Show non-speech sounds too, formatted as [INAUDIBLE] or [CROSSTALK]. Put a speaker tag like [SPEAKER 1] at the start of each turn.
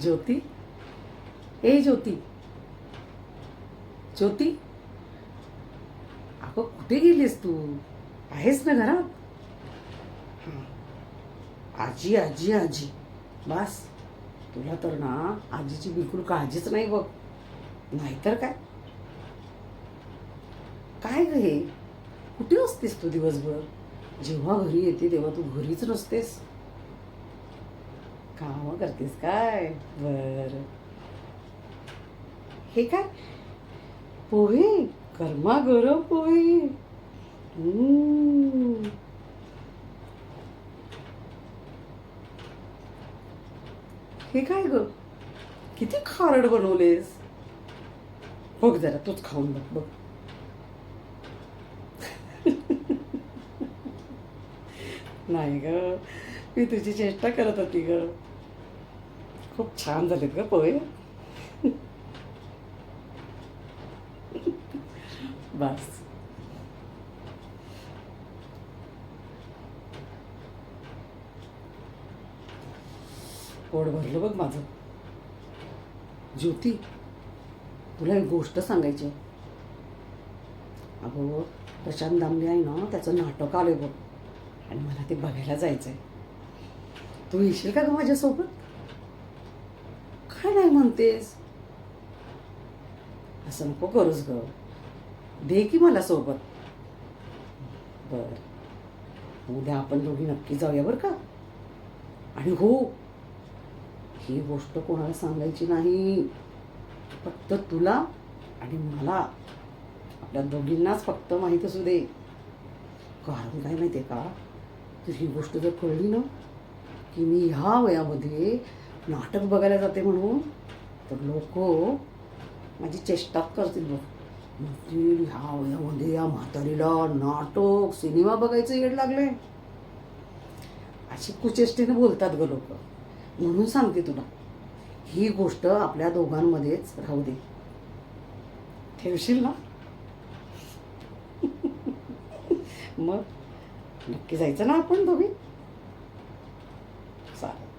[SPEAKER 1] ज्योती? ए ज्योती. ज्योती? अगं कुठे गेलीस तू? आहेस ना घरात? आजी आजी आजी. बस. तुला तर ना आजीची बिलकुल काळजीच नाही बघ. नाहीतर काय? काय ग हे? कुठे असतेस तू दिवसभर? जेव्हा घरी येते तेव्हा तू घरीच नसतेस? काम करतेस काय बर हे काय पोहे गरमा गरम पोहे हम्म. हे काय ग किती खारड बनवलेस बघ जरा तूच खाऊन बघ बघ नाही ग मी तुझी चेष्टा करत होती ग. खूप छान झालेत ग पोहे. बस. पोट भरलं बघ माझं. ज्योती तुला एक गोष्ट सांगायची अगो अगं प्रशांत दामले आहे ना त्याचं नाटक आलं बघ. आणि मला ते बघायला जायचं आहे तू येशील का ग माझ्यासोबत? काय नाही म्हणतेस? असं नको करूस ग. दे की मला सोबत. बर. उद्या आपण दोघी नक्की जाऊया बरं का? आणि हो ही गोष्ट कोणाला सांगायची नाही. फक्त तुला आणि मला. आपल्या दोघींनाच फक्त माहीत असू दे. कारण काय माहिती आहे का? तुझी गोष्ट जर कळली ना की मी ह्या वयामध्ये नाटक बघायला जाते म्हणून. तर लोक माझी चेष्टा करतील बघ. म्हणतील ह्या वयामध्ये या म्हातारीला नाटक सिनेमा बघायचं येड लागले अशी कुचेष्टेने बोलतात ग लोक. म्हणून सांगते तुला ही गोष्ट आपल्या दोघांमध्येच राहू दे. ठेवशील ना? [LAUGHS] मग नक्की जायचं ना आपण दोघी? Христа.